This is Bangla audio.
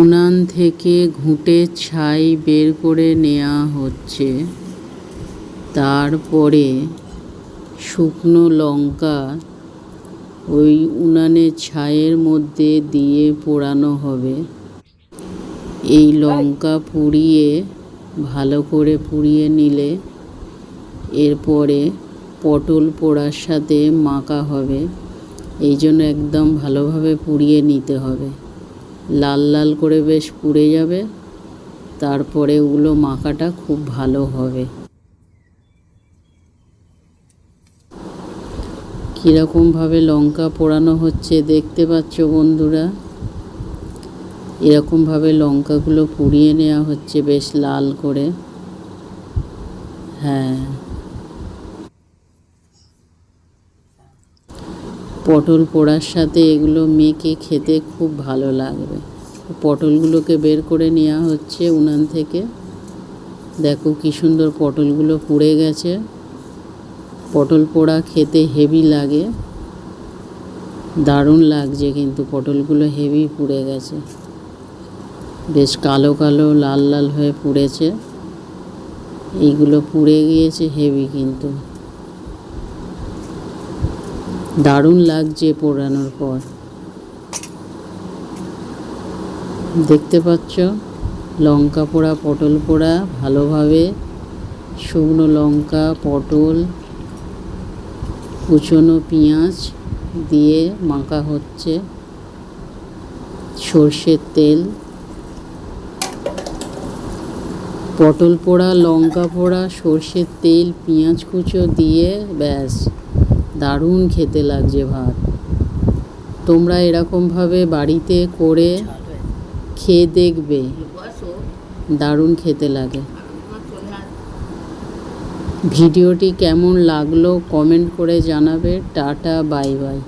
উনান থেকে ঘুঁটে ছাই বের করে নেওয়া হচ্ছে। তারপরে শুকনো লঙ্কা ওই উনানের ছাইয়ের মধ্যে দিয়ে পোড়ানো হবে। এই লঙ্কা পুড়িয়ে, ভালো করে পুড়িয়ে নিলে এরপরে পটল পোড়ার সাথে মাখা হবে। এই জন্য একদম ভালোভাবে পুড়িয়ে নিতে হবে। লাল লাল করে বেশ পুড়ে যাবে। তারপরে ওগুলো মাখাটা খুব ভালো হবে। কীরকমভাবে লঙ্কা পোড়ানো হচ্ছে দেখতে পাচ্ছ বন্ধুরা? এরকমভাবে লঙ্কাগুলো পুড়িয়ে নেওয়া হচ্ছে বেশ লাল করে। হ্যাঁ। পটল পোড়ার সাথে এগুলো মেখে খেতে খুব ভালো লাগবে। পটলগুলোকে বের করে নেওয়া হচ্ছে উনান থেকে। দেখো কি সুন্দর পটলগুলো পুড়ে গেছে। পটল পোড়া খেতে হেভি লাগে। দারুণ লাগছে কিন্তু পটলগুলো হেভি পুড়ে গেছে। বেশ কালো কালো, লাল লাল হয়ে পুড়েছে। এইগুলো পুড়ে গিয়েছে হেভি কিন্তু। দারুণ লাগছে পোড়ানোর পর। দেখতে পাচ্ছ? লঙ্কা পোড়া, পটল পোড়া, ভালোভাবে শুকনো লঙ্কা, পটল, কুচনো পেঁয়াজ দিয়ে মাখা হচ্ছে। সর্ষের তেল। পটল পোড়া, লঙ্কা পোড়া, সর্ষের তেল, পেঁয়াজ কুচো দিয়ে ব্যাস। দারুণ খেতে লাগছে ভাত। তোমরা এরকমভাবে বাড়িতে করে খেয়ে দেখবে। দারুণ খেতে লাগে। ভিডিওটি কেমন লাগল কমেন্ট করে জানাবে। Tata, bye bye.